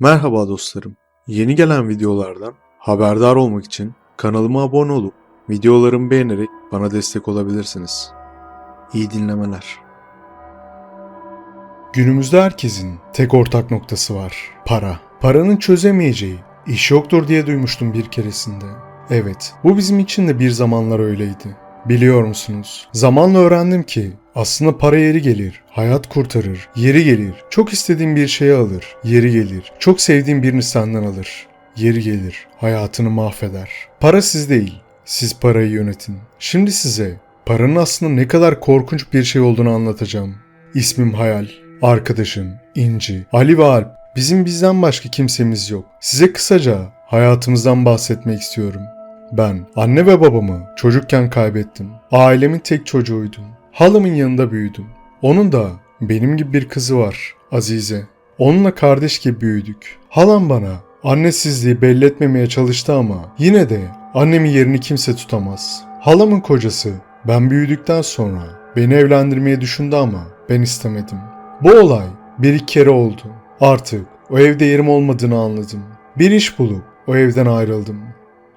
Merhaba dostlarım. Yeni gelen videolardan haberdar olmak için kanalıma abone olup videolarımı beğenerek bana destek olabilirsiniz. İyi dinlemeler. Günümüzde herkesin tek ortak noktası var. Para. Paranın çözemeyeceği iş yoktur diye duymuştum bir keresinde. Evet, bu bizim için de bir zamanlar öyleydi. Biliyor musunuz? Zamanla öğrendim ki aslında para yeri gelir, hayat kurtarır, yeri gelir, çok istediğin bir şeyi alır, yeri gelir, çok sevdiğin birini senden alır, yeri gelir, hayatını mahveder. Para siz değil, siz parayı yönetin. Şimdi size paranın aslında ne kadar korkunç bir şey olduğunu anlatacağım. İsmim Hayal, arkadaşım İnci, Ali ve Alp. Bizim bizden başka kimsemiz yok. Size kısaca hayatımızdan bahsetmek istiyorum. Ben anne ve babamı çocukken kaybettim. Ailemin tek çocuğuydum. Halamın yanında büyüdüm. Onun da benim gibi bir kızı var, Azize. Onunla kardeş gibi büyüdük. Halam bana annesizliği belli etmemeye çalıştı ama yine de annemin yerini kimse tutamaz. Halamın kocası ben büyüdükten sonra beni evlendirmeye düşündü ama ben istemedim. Bu olay bir iki kere oldu. Artık o evde yerim olmadığını anladım. Bir iş bulup o evden ayrıldım.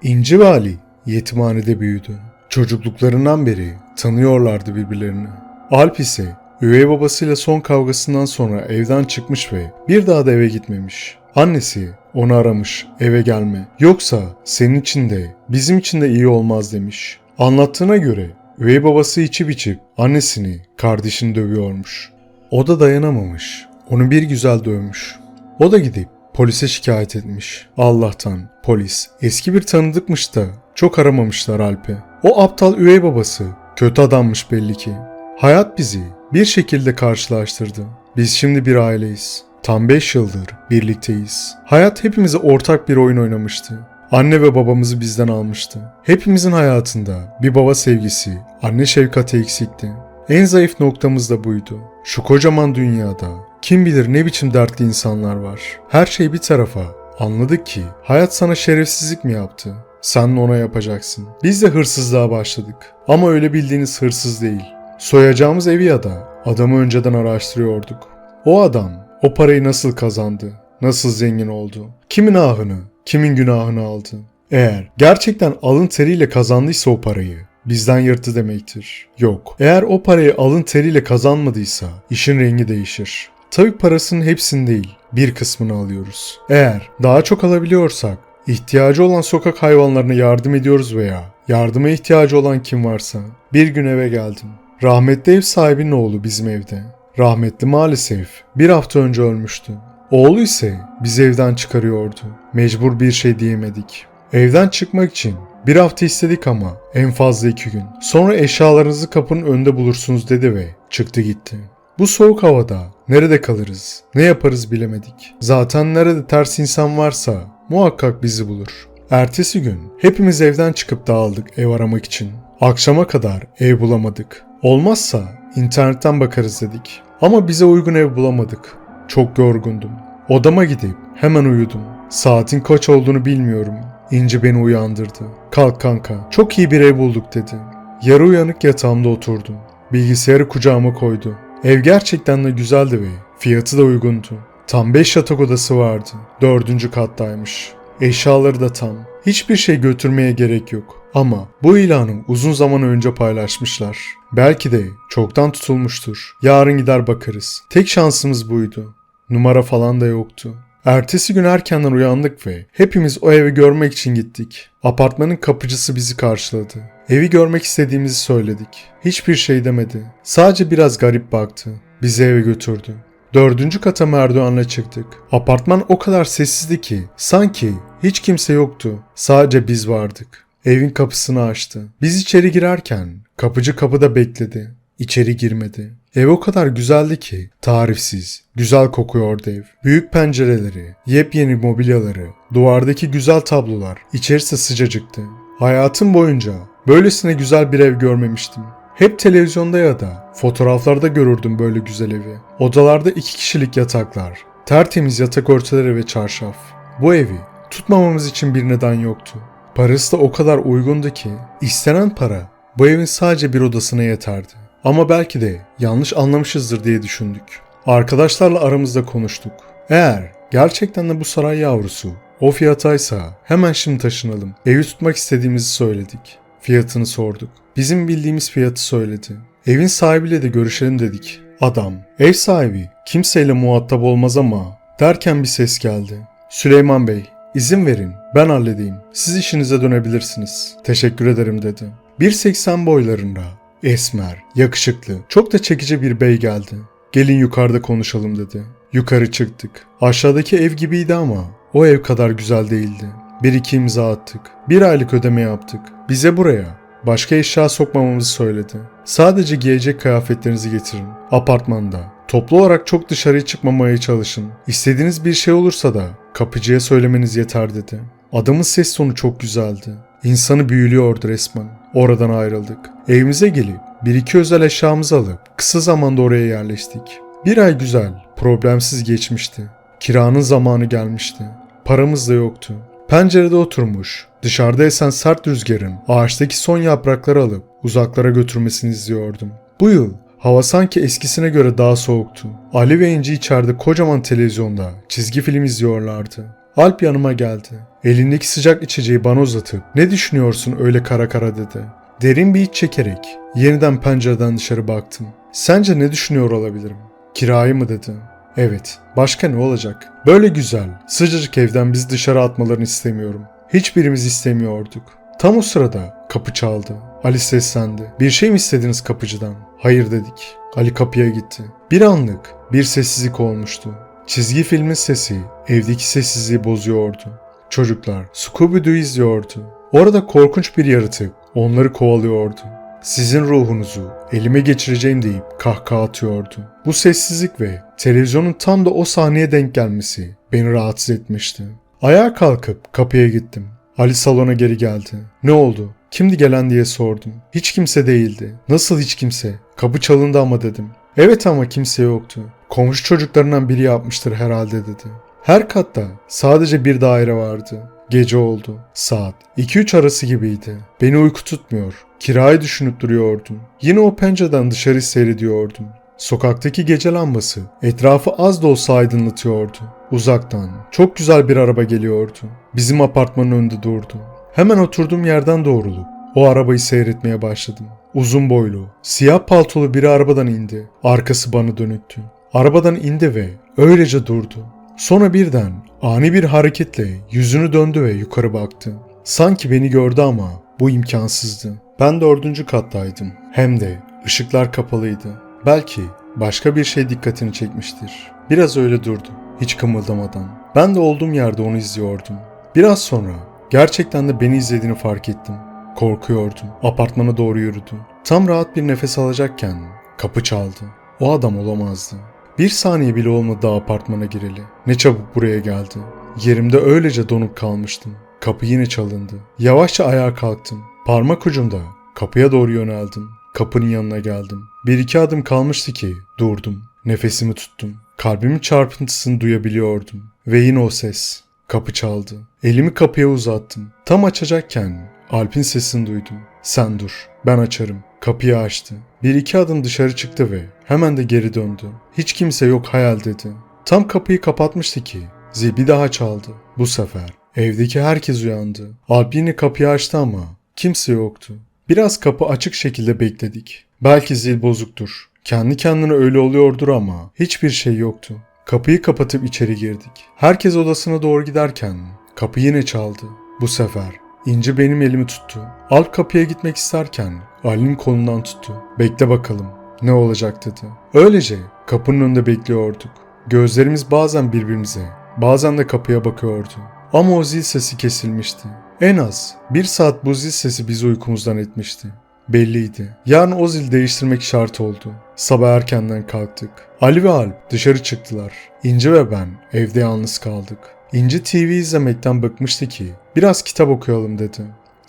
İnci ve Ali yetimhanede büyüdü. Çocukluklarından beri tanıyorlardı birbirlerini. Alp ise üvey babasıyla son kavgasından sonra evden çıkmış ve bir daha da eve gitmemiş. Annesi onu aramış eve gelme yoksa senin için de bizim için de iyi olmaz demiş. Anlattığına göre üvey babası içip içip annesini kardeşini dövüyormuş. O da dayanamamış. Onu bir güzel dövmüş. O da gidip polise şikayet etmiş. Allah'tan polis eski bir tanıdıkmış da çok aramamışlar Alp'i. O aptal üvey babası kötü adammış belli ki. Hayat bizi bir şekilde karşılaştırdı. Biz şimdi bir aileyiz. Tam 5 yıldır birlikteyiz. Hayat hepimize ortak bir oyun oynamıştı. Anne ve babamızı bizden almıştı. Hepimizin hayatında bir baba sevgisi, anne şefkati eksikti. En zayıf noktamız da buydu. Şu kocaman dünyada kim bilir ne biçim dertli insanlar var. Her şey bir tarafa. Anladık ki hayat sana şerefsizlik mi yaptı? Sen ona yapacaksın. Biz de hırsızlığa başladık. Ama öyle bildiğiniz hırsız değil. Soyacağımız evi ya da adamı önceden araştırıyorduk. O adam o parayı nasıl kazandı? Nasıl zengin oldu? Kimin ahını, kimin günahını aldı? Eğer gerçekten alın teriyle kazandıysa o parayı bizden yırttı demektir. Yok. Eğer o parayı alın teriyle kazanmadıysa işin rengi değişir. Tabii parasının hepsini değil, bir kısmını alıyoruz. Eğer daha çok alabiliyorsak, ihtiyacı olan sokak hayvanlarına yardım ediyoruz veya yardıma ihtiyacı olan kim varsa. Bir gün eve geldim. Rahmetli ev sahibinin oğlu bizim evde. Rahmetli maalesef bir hafta önce ölmüştü. Oğlu ise bizi evden çıkarıyordu. Mecbur bir şey diyemedik. Evden çıkmak için bir hafta istedik ama en fazla iki gün. Sonra eşyalarınızı kapının önünde bulursunuz dedi ve çıktı gitti. Bu soğuk havada nerede kalırız, ne yaparız bilemedik. Zaten nerede ters insan varsa muhakkak bizi bulur. Ertesi gün hepimiz evden çıkıp dağıldık ev aramak için. Akşama kadar ev bulamadık. Olmazsa internetten bakarız dedik. Ama bize uygun ev bulamadık. Çok yorgundum. Odama gidip hemen uyudum. Saatin kaç olduğunu bilmiyorum. İnci beni uyandırdı. Kalk kanka, çok iyi bir ev bulduk dedi. Yarı uyanık yatağımda oturdum. Bilgisayarı kucağıma koydu. Ev gerçekten de güzeldi ve fiyatı da uygundu. Tam 5 yatak odası vardı. Dördüncü kattaymış. Eşyaları da tam. Hiçbir şey götürmeye gerek yok. Ama bu ilanı uzun zaman önce paylaşmışlar. Belki de çoktan tutulmuştur. Yarın gider bakarız. Tek şansımız buydu. Numara falan da yoktu. Ertesi gün erkenden uyandık ve hepimiz o evi görmek için gittik. Apartmanın kapıcısı bizi karşıladı. Evi görmek istediğimizi söyledik. Hiçbir şey demedi. Sadece biraz garip baktı. Bizi eve götürdü. Dördüncü kata merdivenle çıktık. Apartman o kadar sessizdi ki sanki hiç kimse yoktu. Sadece biz vardık. Evin kapısını açtı. Biz içeri girerken kapıcı kapıda bekledi. İçeri girmedi. Ev o kadar güzeldi ki tarifsiz. Güzel kokuyordu ev. Büyük pencereleri, yepyeni mobilyaları, duvardaki güzel tablolar, içerisi sıcacıktı. Hayatım boyunca böylesine güzel bir ev görmemiştim. Hep televizyonda ya da fotoğraflarda görürdüm böyle güzel evi. Odalarda iki kişilik yataklar, tertemiz yatak örtüleri ve çarşaf. Bu evi tutmamamız için bir neden yoktu. Parası da o kadar uygundu ki istenen para bu evin sadece bir odasına yeterdi. Ama belki de yanlış anlamışızdır diye düşündük. Arkadaşlarla aramızda konuştuk. Eğer Gerçekten de bu saray yavrusu. O fiyataysa hemen şimdi taşınalım. Evi tutmak istediğimizi söyledik. Fiyatını sorduk. Bizim bildiğimiz fiyatı söyledi. Evin sahibiyle de görüşelim dedik. Adam, ev sahibi kimseyle muhatap olmaz ama derken bir ses geldi. Süleyman Bey, izin verin ben halledeyim. Siz işinize dönebilirsiniz. Teşekkür ederim dedi. 1.80 boylarında, esmer, yakışıklı, çok da çekici bir bey geldi. Gelin yukarıda konuşalım dedi. Yukarı çıktık. Aşağıdaki ev gibiydi ama o ev kadar güzel değildi. Bir iki imza attık. Bir aylık ödeme yaptık. Bize buraya başka eşya sokmamamızı söyledi. Sadece giyecek kıyafetlerinizi getirin. Apartmanda. Toplu olarak çok dışarıya çıkmamaya çalışın. İstediğiniz bir şey olursa da kapıcıya söylemeniz yeter dedi. Adamın ses tonu çok güzeldi. İnsanı büyülüyordu resmen. Oradan ayrıldık. Evimize gelip bir iki özel eşyamızı alıp kısa zamanda oraya yerleştik. Bir ay güzel, problemsiz geçmişti. Kiranın zamanı gelmişti. Paramız da yoktu. Pencerede oturmuş, dışarıda esen sert rüzgarın ağaçtaki son yaprakları alıp uzaklara götürmesini izliyordum. Bu yıl hava sanki eskisine göre daha soğuktu. Ali ve İnci içeride kocaman televizyonda çizgi film izliyorlardı. Alp yanıma geldi. Elindeki sıcak içeceği bana uzatıp ne düşünüyorsun öyle kara kara dedi. Derin bir iç çekerek yeniden pencereden dışarı baktım. Sence ne düşünüyor olabilirim? Kirayı mı dedi. Evet, başka ne olacak? Böyle güzel, sıcacık evden bizi dışarı atmalarını istemiyorum. Hiçbirimiz istemiyorduk. Tam o sırada kapı çaldı. Ali seslendi. Bir şey mi istediniz kapıcıdan? Hayır dedik. Ali kapıya gitti. Bir anlık bir sessizlik olmuştu. Çizgi filmin sesi evdeki sessizliği bozuyordu. Çocuklar Scooby-Doo izliyordu. Orada korkunç bir yaratık onları kovalıyordu. Sizin ruhunuzu elime geçireceğim deyip kahkaha atıyordu. Bu sessizlik ve televizyonun tam da o sahneye denk gelmesi beni rahatsız etmişti. Ayağa kalkıp kapıya gittim. Ali salona geri geldi. Ne oldu? Kimdi gelen diye sordum. Hiç kimse değildi. Nasıl hiç kimse? Kapı çalındı ama dedim. Evet ama kimse yoktu. Komşu çocuklarından biri yapmıştır herhalde dedi. Her katta sadece bir daire vardı. Gece oldu. Saat 2-3 arası gibiydi. Beni uyku tutmuyor. Kirayı düşünüp duruyordum. Yine o pencereden dışarı seyrediyordum. Sokaktaki gece lambası etrafı az da olsa aydınlatıyordu. Uzaktan çok güzel bir araba geliyordu. Bizim apartmanın önünde durdu. Hemen oturduğum yerden doğrulup o arabayı seyretmeye başladım. Uzun boylu, siyah paltolu biri arabadan indi. Arkası bana dönüktü. Arabadan indi ve öylece durdu. Sonra birden ani bir hareketle yüzünü döndü ve yukarı baktı. Sanki beni gördü ama bu imkansızdı. Ben dördüncü kattaydım. Hem de ışıklar kapalıydı. Belki başka bir şey dikkatini çekmiştir. Biraz öyle durdu, hiç kımıldamadan. Ben de olduğum yerde onu izliyordum. Biraz sonra gerçekten de beni izlediğini fark ettim. Korkuyordum. Apartmana doğru yürüdü. Tam rahat bir nefes alacakken kapı çaldı. O adam olamazdı. Bir saniye bile olmadı apartmana gireli. Ne çabuk buraya geldi. Yerimde öylece donup kalmıştım. Kapı yine çalındı. Yavaşça ayağa kalktım. Parmak ucumda kapıya doğru yöneldim. Kapının yanına geldim. Bir iki adım kalmıştı ki durdum. Nefesimi tuttum. Kalbimin çarpıntısını duyabiliyordum. Ve yine o ses. Kapı çaldı. Elimi kapıya uzattım. Tam açacakken Alp'in sesini duydum. Sen dur, ben açarım. Kapıyı açtı. Bir iki adım dışarı çıktı ve hemen de geri döndü. Hiç kimse yok hayal dedi. Tam kapıyı kapatmıştı ki zil bir daha çaldı. Bu sefer evdeki herkes uyandı. Alp yine kapıyı açtı ama kimse yoktu. Biraz kapı açık şekilde bekledik. Belki zil bozuktur. Kendi kendine öyle oluyordur ama hiçbir şey yoktu. Kapıyı kapatıp içeri girdik. Herkes odasına doğru giderken kapı yine çaldı. Bu sefer İnci benim elimi tuttu. Alp kapıya gitmek isterken Ali'nin kolundan tuttu. Bekle bakalım ne olacak dedi. Öylece kapının önünde bekliyorduk. Gözlerimiz bazen birbirimize, bazen de kapıya bakıyordu. Ama o zil sesi kesilmişti. En az bir saat bu zil sesi bizi uykumuzdan etmişti. Belliydi. Yarın o zil değiştirmek şart oldu. Sabah erkenden kalktık. Ali ve Alp dışarı çıktılar. İnci ve ben evde yalnız kaldık. İnci TV izlemekten bıkmıştı ki biraz kitap okuyalım dedi.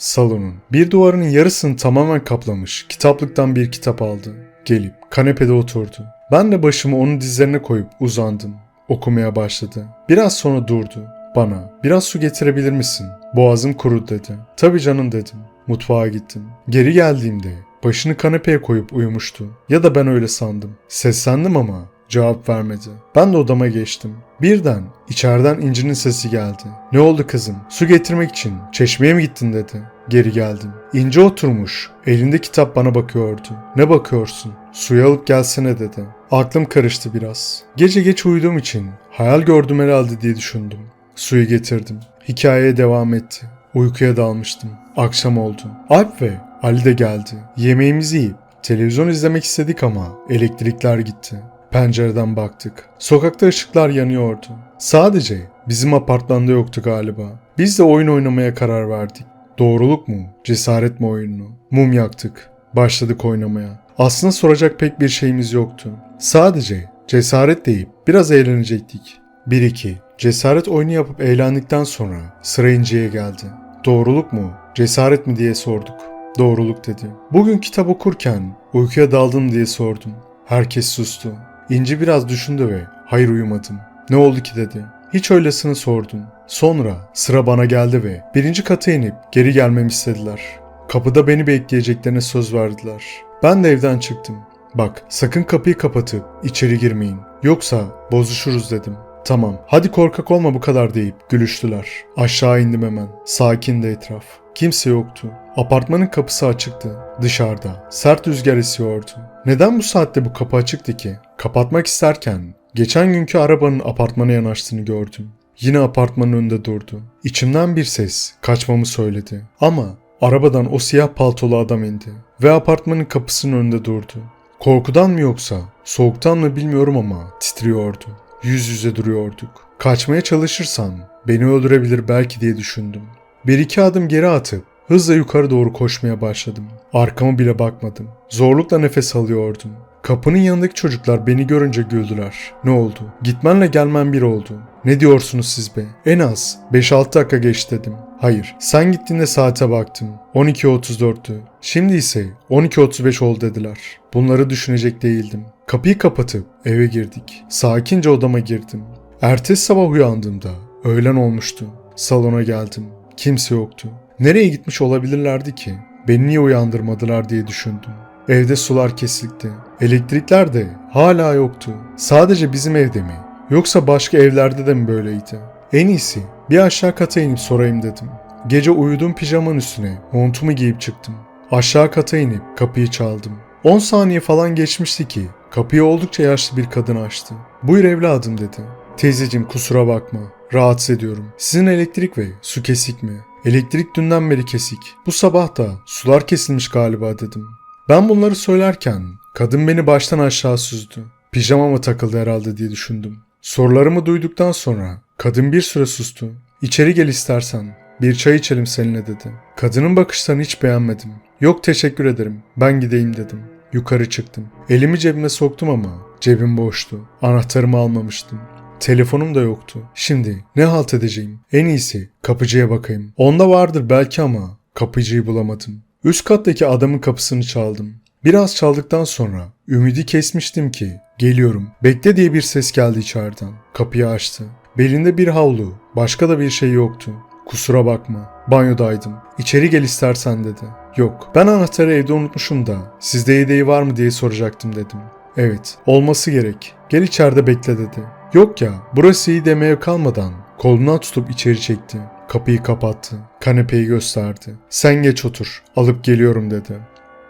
Salonun bir duvarının yarısını tamamen kaplamış kitaplıktan bir kitap aldı. Gelip kanepede oturdu. Ben de başımı onun dizlerine koyup uzandım. Okumaya başladı. Biraz sonra durdu. Bana biraz su getirebilir misin? Boğazım kurudu dedi. Tabii canım dedim. Mutfağa gittim. Geri geldiğimde başını kanepeye koyup uyumuştu. Ya da ben öyle sandım. Seslendim ama Cevap vermedi. Ben de odama geçtim. Birden içeriden İnci'nin sesi geldi. Ne oldu kızım? Su getirmek için çeşmeye mi gittin dedi. Geri geldim. İnci oturmuş. Elinde kitap bana bakıyordu. Ne bakıyorsun? Suyu alıp gelsene dedi. Aklım karıştı biraz. Gece geç uyuduğum için hayal gördüm herhalde diye düşündüm. Suyu getirdim. Hikayeye devam etti. Uykuya dalmıştım. Akşam oldu. Alp ve Ali de geldi. Yemeğimizi yiyip televizyon izlemek istedik ama elektrikler gitti. Pencereden baktık. Sokakta ışıklar yanıyordu. Sadece bizim apartmanda yoktu galiba. Biz de oyun oynamaya karar verdik. Doğruluk mu, cesaret mi oyununu? Mum yaktık. Başladık oynamaya. Aslında soracak pek bir şeyimiz yoktu. Sadece cesaret deyip biraz eğlenecektik. 1-2. Cesaret oyunu yapıp eğlendikten sonra sıra İnci'ye geldi. Doğruluk mu, cesaret mi diye sorduk. Doğruluk dedi. Bugün kitap okurken uykuya daldım diye sordum. Herkes sustu. İnci biraz düşündü ve hayır uyumadım. Ne oldu ki dedi. Hiç öylesine sordum. Sonra sıra bana geldi ve birinci kata inip geri gelmemi istediler. Kapıda beni bekleyeceklerine söz verdiler. Ben de evden çıktım. Bak sakın kapıyı kapatıp içeri girmeyin. Yoksa bozuşuruz dedim. Tamam hadi korkak olma bu kadar deyip gülüştüler. Aşağı indim hemen. Sakindi etraf. Kimse yoktu. Apartmanın kapısı açıktı. Dışarıda. Sert rüzgar esiyordu. Neden bu saatte bu kapı açıktı ki? Kapatmak isterken geçen günkü arabanın apartmana yanaştığını gördüm. Yine apartmanın önünde durdu. İçimden bir ses kaçmamı söyledi. Ama arabadan o siyah paltolu adam indi ve apartmanın kapısının önünde durdu. Korkudan mı yoksa soğuktan mı bilmiyorum ama titriyordu. Yüz yüze duruyorduk. Kaçmaya çalışırsam beni öldürebilir belki diye düşündüm. Bir iki adım geri atıp hızla yukarı doğru koşmaya başladım. Arkama bile bakmadım. Zorlukla nefes alıyordum. Kapının yanındaki çocuklar beni görünce güldüler. Ne oldu? Gitmenle gelmen bir oldu. Ne diyorsunuz siz be? En az 5-6 dakika geç dedim. Hayır, sen gittiğinde saate baktım. 12.34'tü. Şimdi ise 12.35 oldu dediler. Bunları düşünecek değildim. Kapıyı kapatıp eve girdik. Sakince odama girdim. Ertesi sabah uyandığımda öğlen olmuştu. Salona geldim. Kimse yoktu. Nereye gitmiş olabilirlerdi ki? Beni niye uyandırmadılar diye düşündüm. Evde sular kesikti. Elektrikler de hala yoktu. Sadece bizim evde mi? Yoksa başka evlerde de mi böyleydi? En iyisi bir aşağı kata inip sorayım dedim. Gece uyuduğum pijamanın üstüne montumu giyip çıktım. Aşağı kata inip kapıyı çaldım. 10 saniye falan geçmişti ki kapıyı oldukça yaşlı bir kadın açtı. Buyur evladım dedi. Teyzeciğim kusura bakma. Rahatsız ediyorum. Sizin elektrik ve su kesik mi? Elektrik dünden beri kesik. Bu sabah da sular kesilmiş galiba dedim. Ben bunları söylerken kadın beni baştan aşağı süzdü. Pijamama takıldı herhalde diye düşündüm. Sorularımı duyduktan sonra kadın bir süre sustu. İçeri gel istersen. Bir çay içelim seninle dedi. Kadının bakışlarını hiç beğenmedim. Yok teşekkür ederim. Ben gideyim dedim. Yukarı çıktım. Elimi cebime soktum ama cebim boştu. Anahtarımı almamıştım. Telefonum da yoktu. Şimdi ne halt edeceğim? En iyisi kapıcıya bakayım. Onda vardır belki ama kapıcıyı bulamadım. Üst kattaki adamın kapısını çaldım. Biraz çaldıktan sonra ümidi kesmiştim ki geliyorum. Bekle diye bir ses geldi içeriden. Kapıyı açtı. Belinde bir havlu, başka da bir şey yoktu. Kusura bakma, banyodaydım. İçeri gel istersen dedi. Yok, ben anahtarı evde unutmuşum da sizde yedeği var mı diye soracaktım dedim. Evet, olması gerek. Gel içeride bekle dedi. Yok ya, burası iyi demeye kalmadan koluna tutup içeri çekti. Kapıyı kapattı. Kanepeyi gösterdi. Sen geç otur, alıp geliyorum dedi.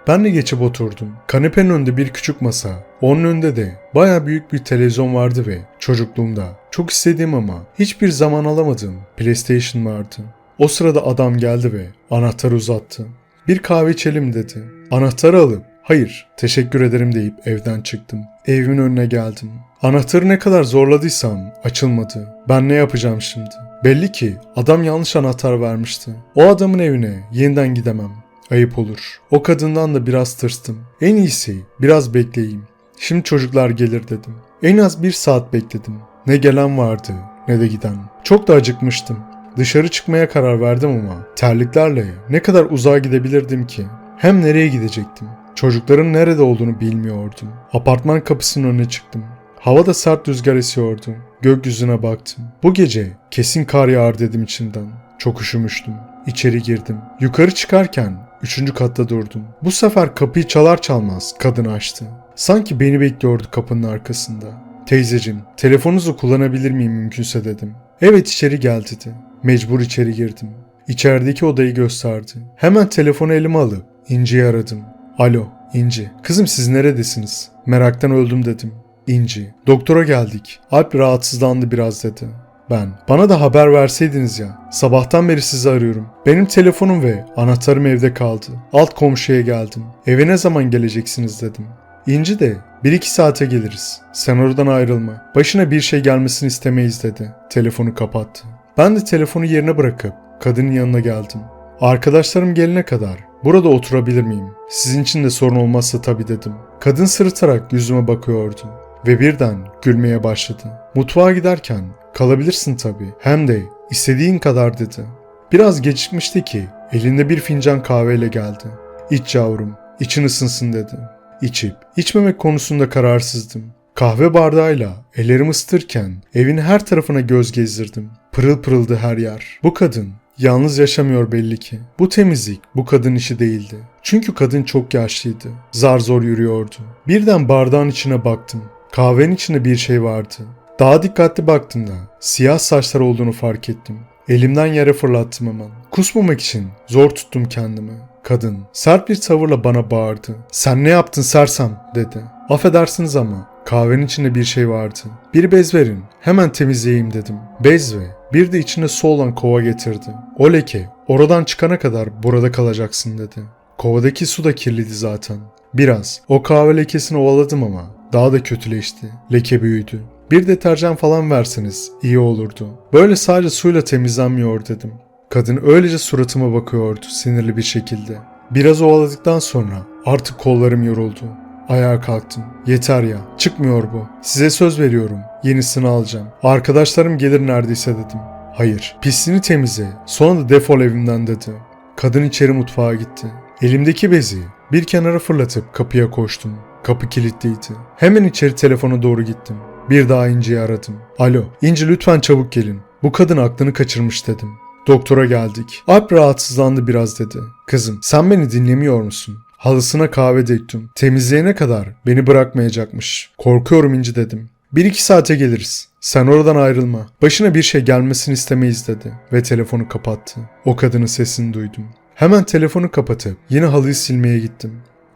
Ben de geçip oturdum. Kanepenin önünde bir küçük masa. Onun önünde de baya büyük bir televizyon vardı ve çocukluğumda çok istediğim ama hiçbir zaman alamadığım PlayStation vardı. O sırada adam geldi ve anahtarı uzattı. Bir kahve içelim dedi. Anahtarı alıp hayır teşekkür ederim deyip evden çıktım. Evimin önüne geldim. Anahtarı ne kadar zorladıysam açılmadı. Ben ne yapacağım şimdi? Belli ki adam yanlış anahtar vermişti. O adamın evine yeniden gidemem. Ayıp olur. O kadından da biraz tırstım. En iyisi biraz bekleyeyim. Şimdi çocuklar gelir dedim. En az bir saat bekledim. Ne gelen vardı ne de giden. Çok da acıkmıştım. Dışarı çıkmaya karar verdim ama terliklerle ne kadar uzağa gidebilirdim ki? Hem nereye gidecektim? Çocukların nerede olduğunu bilmiyordum. Apartman kapısının önüne çıktım. Havada sert rüzgar esiyordu. Gökyüzüne baktım. Bu gece kesin kar yağar dedim içimden. Çok üşümüştüm. İçeri girdim. Yukarı çıkarken üçüncü katta durdum. Bu sefer kapıyı çalar çalmaz kadın açtı. Sanki beni bekliyordu kapının arkasında. Teyzecim, telefonunuzu kullanabilir miyim mümkünse dedim. Evet içeri gel dedi. Mecbur içeri girdim. İçerideki odayı gösterdi. Hemen telefonu elime alıp İnci'yi aradım. Alo, İnci. Kızım siz neredesiniz? Meraktan öldüm dedim. İnci. Doktora geldik. Alp rahatsızlandı biraz dedi. Ben. Bana da haber verseydiniz ya. Sabahtan beri sizi arıyorum. Benim telefonum ve anahtarım evde kaldı. Alt komşuya geldim. Eve ne zaman geleceksiniz dedim. İnci de bir iki saate geliriz. Sen oradan ayrılma. Başına bir şey gelmesini istemeyiz dedi. Telefonu kapattı. Ben de telefonu yerine bırakıp kadının yanına geldim. Arkadaşlarım gelene kadar burada oturabilir miyim? Sizin için de sorun olmazsa tabii dedim. Kadın sırıtarak yüzüme bakıyordu ve birden gülmeye başladı. Mutfağa giderken kalabilirsin tabii. Hem de istediğin kadar dedi. Biraz gecikmişti ki elinde bir fincan kahveyle geldi. İç yavrum, için ısınsın dedi. İçip içmemek konusunda kararsızdım. Kahve bardağıyla ellerimi ısıtırken evin her tarafına göz gezdirdim. Pırıl pırıldı her yer. Bu kadın yalnız yaşamıyor belli ki. Bu temizlik bu kadın işi değildi. Çünkü kadın çok yaşlıydı. Zar zor yürüyordu. Birden bardağın içine baktım. Kahvenin içinde bir şey vardı. Daha dikkatli baktığımda siyah saçlar olduğunu fark ettim. Elimden yere fırlattım hemen. Kusmamak için zor tuttum kendimi. Kadın sert bir tavırla bana bağırdı. Sen ne yaptın sersem dedi. Affedersiniz ama kahvenin içinde bir şey vardı. Bir bez verin hemen temizleyeyim dedim. Bez ve bir de içinde su olan kova getirdi. O leke oradan çıkana kadar burada kalacaksın dedi. Kovadaki su da kirliydi zaten. Biraz o kahve lekesini ovaladım ama daha da kötüleşti. Leke büyüdü. Bir deterjan falan verseniz iyi olurdu. Böyle sadece suyla temizlenmiyor dedim. Kadın öylece suratıma bakıyordu sinirli bir şekilde. Biraz ovaladıktan sonra artık kollarım yoruldu. Ayağa kalktım. Yeter ya. Çıkmıyor bu. Size söz veriyorum. Yenisini alacağım. Arkadaşlarım gelir neredeyse dedim. Hayır. Pisliğini temizle. Sonra da defol evimden dedi. Kadın içeri mutfağa gitti. Elimdeki bezi bir kenara fırlatıp kapıya koştum. Kapı kilitliydi. Hemen içeri telefona doğru gittim. Bir daha İnci'yi aradım. Alo, İnci lütfen çabuk gelin. Bu kadın aklını kaçırmış dedim. Doktora geldik. Alp rahatsızlandı biraz dedi. Kızım sen beni dinlemiyor musun? Halısına kahve döktüm. Temizleyene kadar beni bırakmayacakmış. Korkuyorum İnci dedim. Bir iki saate geliriz. Sen oradan ayrılma. Başına bir şey gelmesini istemeyiz dedi. Ve telefonu kapattı. O kadının sesini duydum. Hemen telefonu kapatıp yine halıyı silmeye gittim.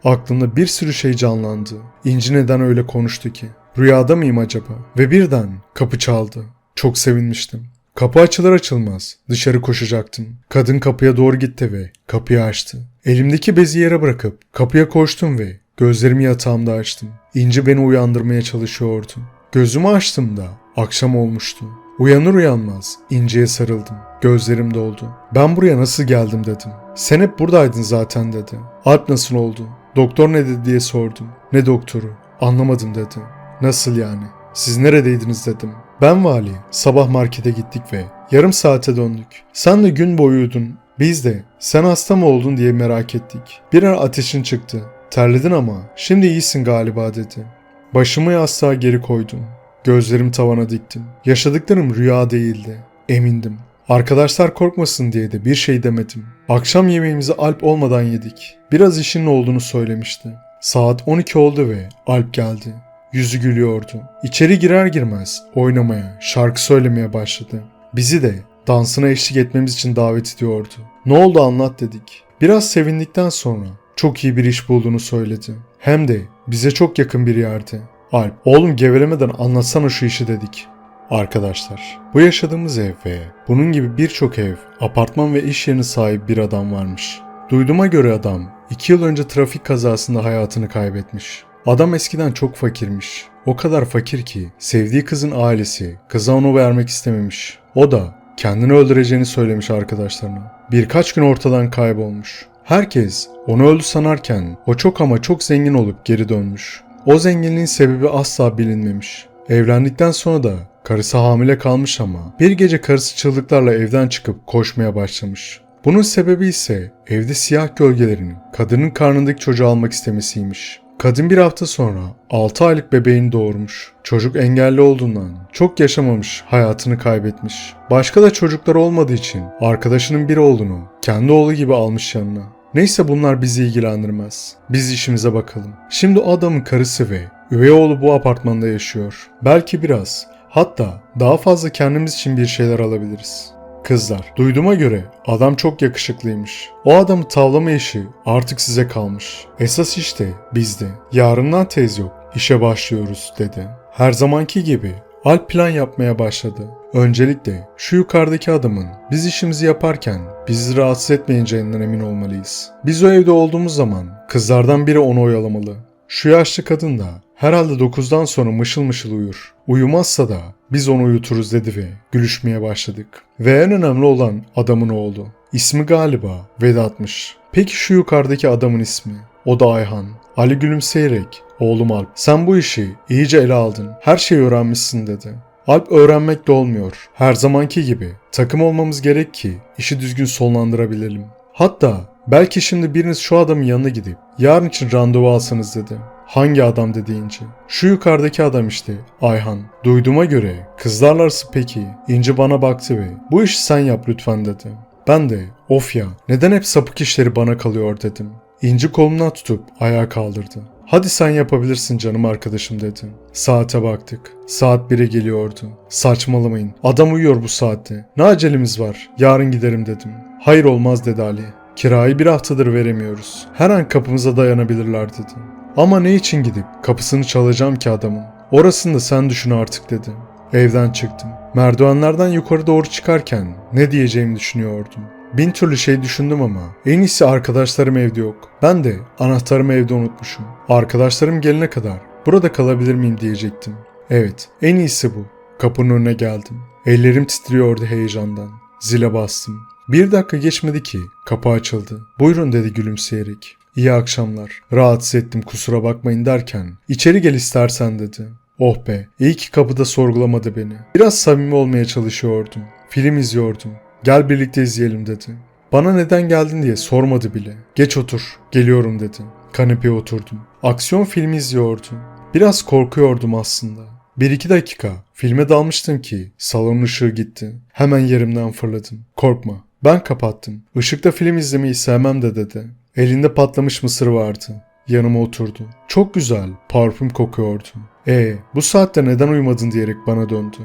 Aklımda bir sürü şey canlandı. İnci neden öyle konuştu ki? Rüyada mıyım acaba? Ve birden kapı çaldı. Çok sevinmiştim. Kapı açılır açılmaz dışarı koşacaktım. Kadın kapıya doğru gitti ve kapıyı açtı. Elimdeki bezi yere bırakıp kapıya koştum ve gözlerimi yatağımda açtım. İnci beni uyandırmaya çalışıyordu. Gözümü açtığımda akşam olmuştu. Uyanır uyanmaz İnci'ye sarıldım. Gözlerim doldu. Ben buraya nasıl geldim dedim. Sen hep buradaydın zaten dedi. Alp nasıl oldu? Doktor ne dedi diye sordum. Ne doktoru? Anlamadım dedi. Nasıl yani? Siz neredeydiniz dedim. Ben vali. Sabah markete gittik ve yarım saate döndük. Sen de gün boyu uyudun. Biz de sen hasta mı oldun diye merak ettik. Bir ara ateşin çıktı. Terledin ama şimdi iyisin galiba dedi. Başımı yastığa geri koydum. Gözlerim tavana diktim. Yaşadıklarım rüya değildi. Emindim. Arkadaşlar korkmasın diye de bir şey demedim. Akşam yemeğimizi Alp olmadan yedik. Biraz işinin olduğunu söylemişti. Saat 12 oldu ve Alp geldi. Yüzü gülüyordu. İçeri girer girmez oynamaya, şarkı söylemeye başladı. Bizi de dansına eşlik etmemiz için davet ediyordu. Ne oldu anlat dedik. Biraz sevindikten sonra çok iyi bir iş bulduğunu söyledi. Hem de bize çok yakın bir yerde. Alp, oğlum gevelemeden anlatsana şu işi dedik. Arkadaşlar, bu yaşadığımız ev ve bunun gibi birçok ev, apartman ve iş yerine sahip bir adam varmış. Duyduğuma göre adam 2 yıl önce trafik kazasında hayatını kaybetmiş. Adam eskiden çok fakirmiş. O kadar fakir ki sevdiği kızın ailesi kıza onu vermek istememiş. O da kendini öldüreceğini söylemiş arkadaşlarına. Birkaç gün ortadan kaybolmuş. Herkes onu öldü sanarken o çok ama çok zengin olup geri dönmüş. O zenginliğin sebebi asla bilinmemiş. Evlendikten sonra da karısı hamile kalmış ama bir gece karısı çığlıklarla evden çıkıp koşmaya başlamış. Bunun sebebi ise evde siyah gölgelerin kadının karnındaki çocuğu almak istemesiymiş. Kadın bir hafta sonra 6 aylık bebeğini doğurmuş. Çocuk engelli olduğundan çok yaşamamış, hayatını kaybetmiş. Başka da çocuklar olmadığı için arkadaşının bir oğlunu kendi oğlu gibi almış yanına. Neyse bunlar bizi ilgilendirmez. Biz işimize bakalım. Şimdi o adamın karısı ve üvey oğlu bu apartmanda yaşıyor. Belki biraz, hatta daha fazla kendimiz için bir şeyler alabiliriz. Kızlar, duyduğuma göre adam çok yakışıklıymış. O adamı tavlama işi artık size kalmış. Esas işte bizde. Yarından tez yok. İşe başlıyoruz dedi. Her zamanki gibi Alp plan yapmaya başladı. Öncelikle şu yukarıdaki adamın biz işimizi yaparken bizi rahatsız etmeyeceğinden emin olmalıyız. Biz o evde olduğumuz zaman kızlardan biri onu oyalamalı. Şu yaşlı kadın da herhalde 9'dan sonra mışıl mışıl uyur. Uyumazsa da biz onu uyuturuz dedi ve gülüşmeye başladık. Ve en önemli olan adamın oğlu. İsmi galiba Vedat'mış. Peki şu yukarıdaki adamın ismi? O da Ayhan. Ali gülümseyerek Oğlum Alp sen bu işi iyice ele aldın. Her şeyi öğrenmişsin dedi. Alp öğrenmek de olmuyor. Her zamanki gibi takım olmamız gerek ki işi düzgün sonlandırabilelim. Hatta belki şimdi biriniz şu adamın yanına gidip yarın için randevu alsanız dedi. Hangi adam dediğince. Şu yukarıdaki adam işte Ayhan. Duyduğuma göre kızlarla arası peki. İnci bana baktı ve bu işi sen yap lütfen dedi. Ben de of ya neden hep sapık işleri bana kalıyor dedim. İnci kolumdan tutup ayağa kaldırdı. Hadi sen yapabilirsin canım arkadaşım dedi. Saate baktık. Saat 1'e geliyordu. Saçmalamayın. Adam uyuyor bu saatte. Ne acelemiz var? Yarın giderim dedim. Hayır olmaz dedi Ali. Kirayı bir haftadır veremiyoruz. Her an kapımıza dayanabilirler dedi. Ama ne için gidip kapısını çalacağım ki adamın? Orasını da sen düşün artık dedi. Evden çıktım. Merdivenlerden yukarı doğru çıkarken ne diyeceğimi düşünüyordum. Bin türlü şey düşündüm ama en iyisi arkadaşlarım evde yok. Ben de anahtarımı evde unutmuşum. Arkadaşlarım gelene kadar burada kalabilir miyim diyecektim. Evet, en iyisi bu. Kapının önüne geldim. Ellerim titriyordu heyecandan. Zile bastım. Bir dakika geçmedi ki kapı açıldı. Buyurun dedi gülümseyerek. İyi akşamlar. Rahatsız ettim kusura bakmayın derken içeri gel istersen dedi. Oh be iyi ki kapıda sorgulamadı beni. Biraz samimi olmaya çalışıyordum. Film izliyordum. Gel birlikte izleyelim dedi. Bana neden geldin diye sormadı bile. Geç otur, geliyorum dedi. Kanepeye oturdum. Aksiyon filmi izliyordum. Biraz korkuyordum aslında. Bir iki dakika filme dalmıştım ki salonun ışığı gitti. Hemen yerimden fırladım. Korkma. Ben kapattım. Işıkta film izlemeyi sevmem de dedi. Elinde patlamış mısır vardı. Yanıma oturdu. Çok güzel, parfüm kokuyordu. E, bu saatte neden uyumadın diyerek bana döndü.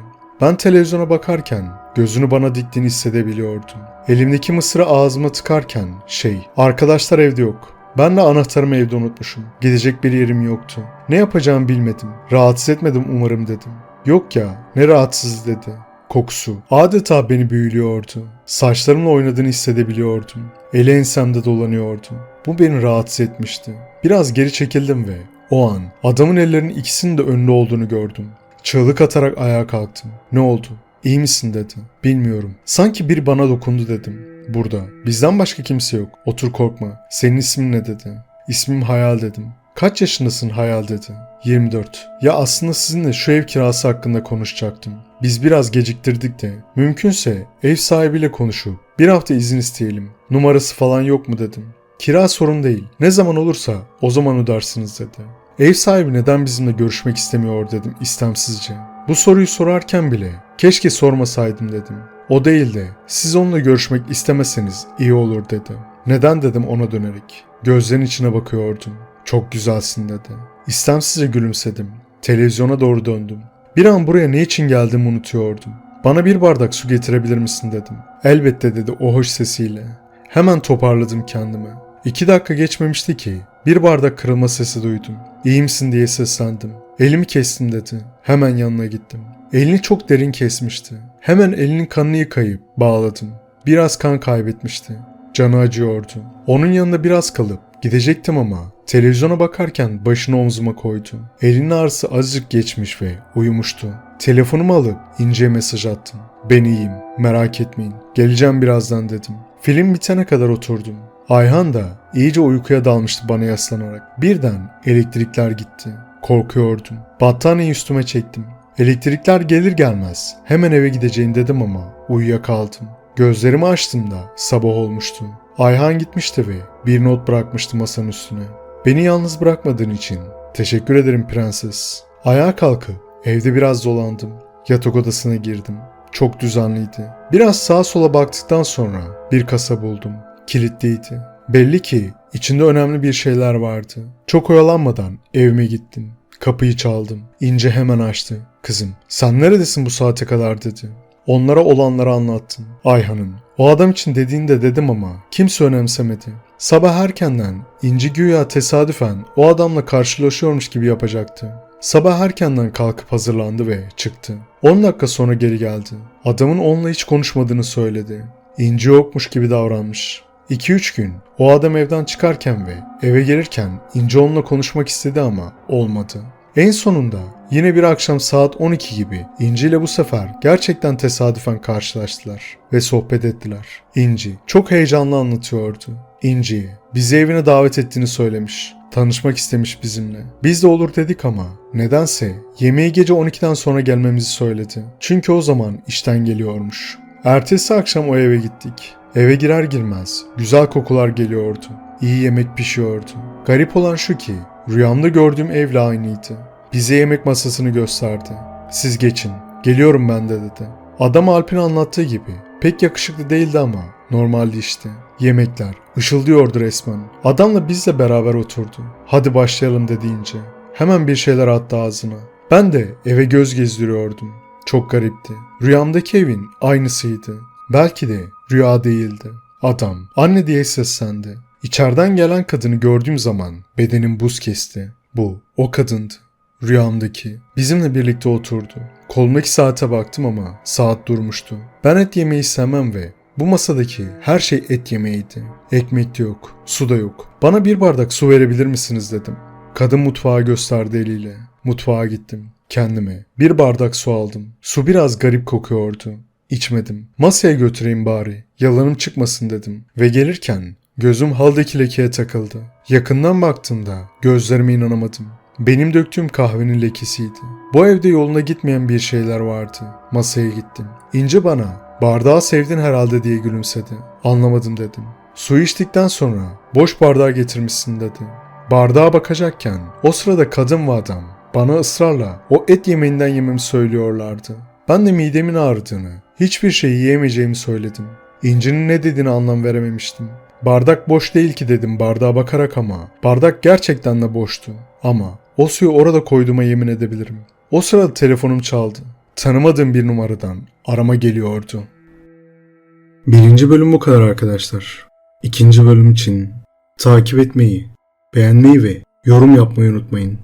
Ben televizyona bakarken gözünü bana diktiğini hissedebiliyordum. Elimdeki mısırı ağzıma tıkarken şey, arkadaşlar evde yok. Ben de anahtarımı evde unutmuşum. Gidecek bir yerim yoktu. Ne yapacağımı bilmedim. Rahatsız etmedim umarım dedim. Yok ya, ne rahatsız dedi. Kokusu adeta beni büyülüyordu. Saçlarımla oynadığını hissedebiliyordum. Eli ensemde dolanıyordu. Bu beni rahatsız etmişti. Biraz geri çekildim ve o an adamın ellerinin ikisinin de önlü olduğunu gördüm. Çığlık atarak ayağa kalktım. Ne oldu? İyi misin dedi. Bilmiyorum. Sanki biri bana dokundu dedim. Burada. Bizden başka kimse yok. Otur korkma. Senin ismin ne dedi. İsmim Hayal dedim. Kaç yaşındasın Hayal dedi. 24. Ya aslında sizinle şu ev kirası hakkında konuşacaktım. Biz biraz geciktirdik de. Mümkünse ev sahibiyle konuşup bir hafta izin isteyelim. Numarası falan yok mu dedim. Kira sorun değil. Ne zaman olursa o zaman ödersiniz dedi. Ev sahibi neden bizimle görüşmek istemiyor dedim istemsizce. Bu soruyu sorarken bile keşke sormasaydım dedim. O değil de siz onunla görüşmek istemeseniz iyi olur dedi. Neden dedim ona dönerek. Gözlerin içine bakıyordum. Çok güzelsin dedi. İstemsizce gülümsedim. Televizyona doğru döndüm. Bir an buraya ne için geldiğimi unutuyordum. Bana bir bardak su getirebilir misin dedim. Elbette dedi o hoş sesiyle. Hemen toparladım kendimi. İki dakika geçmemişti ki bir bardak kırılma sesi duydum. İyi misin diye seslendim. Elimi kestim dedi. Hemen yanına gittim. Elini çok derin kesmişti. Hemen elinin kanını yıkayıp bağladım. Biraz kan kaybetmişti. Canı acıyordu. Onun yanında biraz kalıp gidecektim ama televizyona bakarken başını omzuma koydu. Elinin ağrısı azıcık geçmiş ve uyumuştu. Telefonumu alıp İnce'ye mesaj attım. Ben iyiyim, merak etmeyin. Geleceğim birazdan dedim. Film bitene kadar oturdum. Ayhan da iyice uykuya dalmıştı bana yaslanarak. Birden elektrikler gitti. Korkuyordum. Battaniyeyi üstüme çektim. Elektrikler gelir gelmez hemen eve gideceğim dedim ama uyuyakaldım. Gözlerimi açtım da sabah olmuştu. Ayhan gitmişti ve bir not bırakmıştı masanın üstüne. Beni yalnız bırakmadığın için teşekkür ederim prenses. Ayağa kalkıp evde biraz dolandım. Yatak odasına girdim. Çok düzenliydi. Biraz sağa sola baktıktan sonra bir kasa buldum. Kilitliydi. Belli ki içinde önemli bir şeyler vardı. Çok oyalanmadan evime gittim. Kapıyı çaldım. İnce hemen açtı. Kızım sen neredesin bu saate kadar dedi. Onlara olanları anlattım. Ayhan'ın. O adam için dediğini de dedim ama kimse önemsemedi. Sabah erkenden İnci güya tesadüfen o adamla karşılaşıyormuş gibi yapacaktı. Sabah erkenden kalkıp hazırlandı ve çıktı. 10 dakika sonra geri geldi. Adamın onunla hiç konuşmadığını söyledi. İnci yokmuş gibi davranmış. 2-3 gün o adam evden çıkarken ve eve gelirken İnci onunla konuşmak istedi ama olmadı. En sonunda yine bir akşam saat 12 gibi İnci ile bu sefer gerçekten tesadüfen karşılaştılar ve sohbet ettiler. İnci çok heyecanlı anlatıyordu. İnci'ye bizi evine davet ettiğini söylemiş. Tanışmak istemiş bizimle. Biz de olur dedik ama nedense yemeği gece 12'den sonra gelmemizi söyledi. Çünkü o zaman işten geliyormuş. Ertesi akşam o eve gittik. Eve girer girmez güzel kokular geliyordu. İyi yemek pişiyordu. Garip olan şu ki rüyamda gördüğüm evle aynıydı. Bize yemek masasını gösterdi. Siz geçin, geliyorum ben de dedi. Adam Alp'in anlattığı gibi pek yakışıklı değildi ama normaldi işte. Yemekler ışıldıyordu resmen. Adamla bizle beraber oturdu. Hadi başlayalım dediğince. Hemen bir şeyler attı ağzına. Ben de eve göz gezdiriyordum. Çok garipti. Rüyamdaki evin aynısıydı. Belki de rüya değildi. Adam anne diye seslendi. İçeriden gelen kadını gördüğüm zaman bedenim buz kesti. Bu o kadındı. Rüyamdaki. Bizimle birlikte oturdu. Kolumdaki saate baktım ama saat durmuştu. Ben et yemeyi sevmem ve bu masadaki her şey et yemeğiydi. Ekmek de yok, su da yok. Bana bir bardak su verebilir misiniz dedim. Kadın mutfağa gösterdi eliyle. Mutfağa gittim. Kendime bir bardak su aldım. Su biraz garip kokuyordu. İçmedim. Masaya götüreyim bari. Yalanım çıkmasın dedim. Ve gelirken gözüm haldeki lekeye takıldı. Yakından baktığımda gözlerime inanamadım. Benim döktüğüm kahvenin lekesiydi. Bu evde yoluna gitmeyen bir şeyler vardı. Masaya gittim. İnce bana bardağı sevdin herhalde diye gülümsedi. Anlamadım dedim. Su içtikten sonra boş bardağı getirmişsin dedi. Bardağa bakacakken o sırada kadın ve adam bana ısrarla o et yemeğinden yememi söylüyorlardı. Ben de midemin ağrıdığını, hiçbir şey yiyemeyeceğimi söyledim. İnci'nin ne dediğini anlam verememiştim. Bardak boş değil ki dedim bardağa bakarak ama bardak gerçekten de boştu. Ama o suyu orada koyduğuma yemin edebilirim. O sırada telefonum çaldı. Tanımadığım bir numaradan arama geliyordu. Birinci bölüm bu kadar arkadaşlar. İkinci bölüm için takip etmeyi, beğenmeyi ve yorum yapmayı unutmayın.